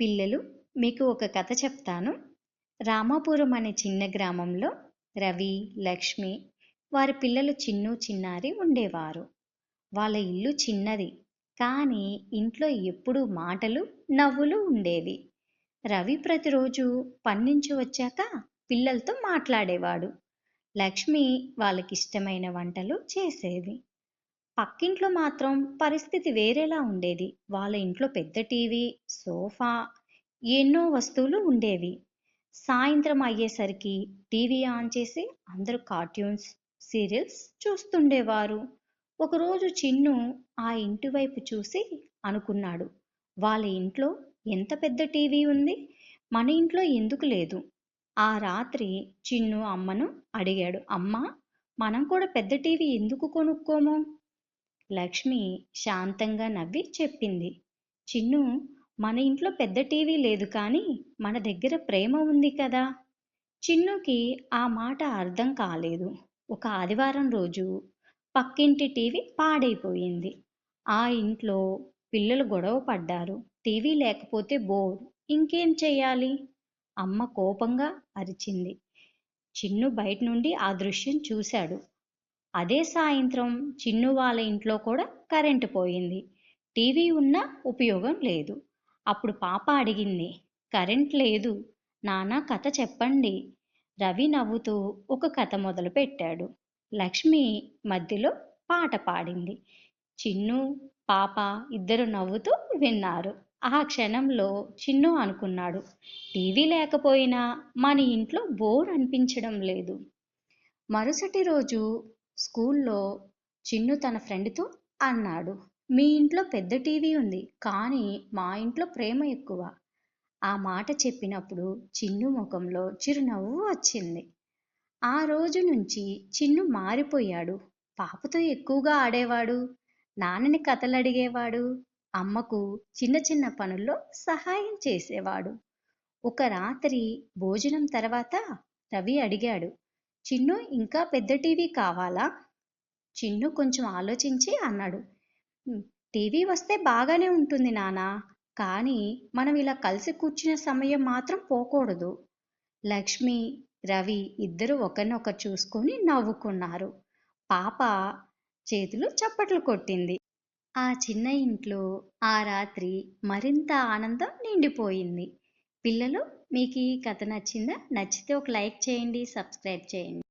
పిల్లలు మీకు ఒక కథ చెప్తాను. రామాపురం అనే చిన్న గ్రామంలో రవి లక్ష్మి వారి పిల్లలు చిన్ను చిన్నారి ఉండేవారు. వాళ్ళ ఇల్లు చిన్నది కానీ ఇంట్లో ఎప్పుడూ మాటలు నవ్వులు ఉండేవి. రవి ప్రతిరోజు పన్నించి వచ్చాక పిల్లలతో మాట్లాడేవాడు. లక్ష్మి వాళ్ళకిష్టమైన వంటలు చేసేది. పక్కింట్లో మాత్రం పరిస్థితి వేరేలా ఉండేది. వాళ్ళ ఇంట్లో పెద్ద టీవీ సోఫా ఎన్నో వస్తువులు ఉండేవి. సాయంత్రం అయ్యేసరికి టీవీ ఆన్ చేసి అందరూ కార్టూన్స్ సీరియల్స్ చూస్తుండేవారు. ఒకరోజు చిన్ను ఆ ఇంటి వైపు చూసి అనుకున్నాడు వాళ్ళ ఇంట్లో ఎంత పెద్ద టీవీ ఉంది? మన ఇంట్లో ఎందుకు లేదు? ఆ రాత్రి చిన్ను అమ్మను అడిగాడు అమ్మ మనం కూడా పెద్ద టీవీ ఎందుకు కొనుక్కోము? లక్ష్మి శాంతంగా నవ్వి చెప్పింది. చిన్ను మన ఇంట్లో పెద్ద టీవీ లేదు కానీ మన దగ్గర ప్రేమ ఉంది కదా. చిన్నుకి ఆ మాట అర్థం కాలేదు. ఒక ఆదివారం రోజు పక్కింటి టీవీ పాడైపోయింది. ఆ ఇంట్లో పిల్లలు గొడవ పడ్డారు. టీవీ లేకపోతే బోర్. ఇంకేం చేయాలి? అమ్మ కోపంగా అరిచింది. చిన్ను బయట నుండి ఆ దృశ్యం చూశాడు. అదే సాయంత్రం చిన్ను వాళ్ళ ఇంట్లో కూడా కరెంటు పోయింది. టీవీ ఉన్నా ఉపయోగం లేదు. అప్పుడు పాప అడిగింది కరెంట్ లేదు. నానా కథ చెప్పండి. రవి నవ్వుతూ ఒక కథ మొదలు పెట్టాడు. లక్ష్మి మధ్యలో పాట పాడింది. చిన్ను పాప ఇద్దరు నవ్వుతూ విన్నారు. ఆ క్షణంలో చిన్ను అనుకున్నాడు టీవీ లేకపోయినా మన ఇంట్లో బోర్ అనిపించడం లేదు. మరుసటి రోజు స్కూల్లో చిన్ను తన ఫ్రెండ్తో అన్నాడు. మీ ఇంట్లో పెద్ద టీవీ ఉంది కానీ మా ఇంట్లో ప్రేమ ఎక్కువ ఆ మాట చెప్పినప్పుడు చిన్ను ముఖంలో చిరునవ్వు వచ్చింది. ఆ రోజు నుంచి చిన్ను మారిపోయాడు. పాపతో ఎక్కువగా ఆడేవాడు నాన్నని కథలు అడిగేవాడు అమ్మకు చిన్న చిన్న పనుల్లో సహాయం చేసేవాడు. ఒక రాత్రి భోజనం తర్వాత రవి అడిగాడు చిన్ను ఇంకా పెద్ద టీవీ కావాలా చిన్ను కొంచెం ఆలోచించి అన్నాడు. టీవీ వస్తే బాగానే ఉంటుంది నానా కానీ మనం ఇలా కలిసి కూర్చునే సమయం మాత్రం పోకూడదు లక్ష్మి రవి ఇద్దరు ఒకరినొకరు చూసుకొని నవ్వుకున్నారు. పాప చేతులు చప్పట్లు కొట్టింది. ఆ చిన్న ఇంట్లో ఆ రాత్రి మరింత ఆనందం నిండిపోయింది. పిల్లలు మీకు ఈ కథ నచ్చిందా? నచ్చితే ఒక లైక్ చేయండి సబ్స్క్రైబ్ చేయండి.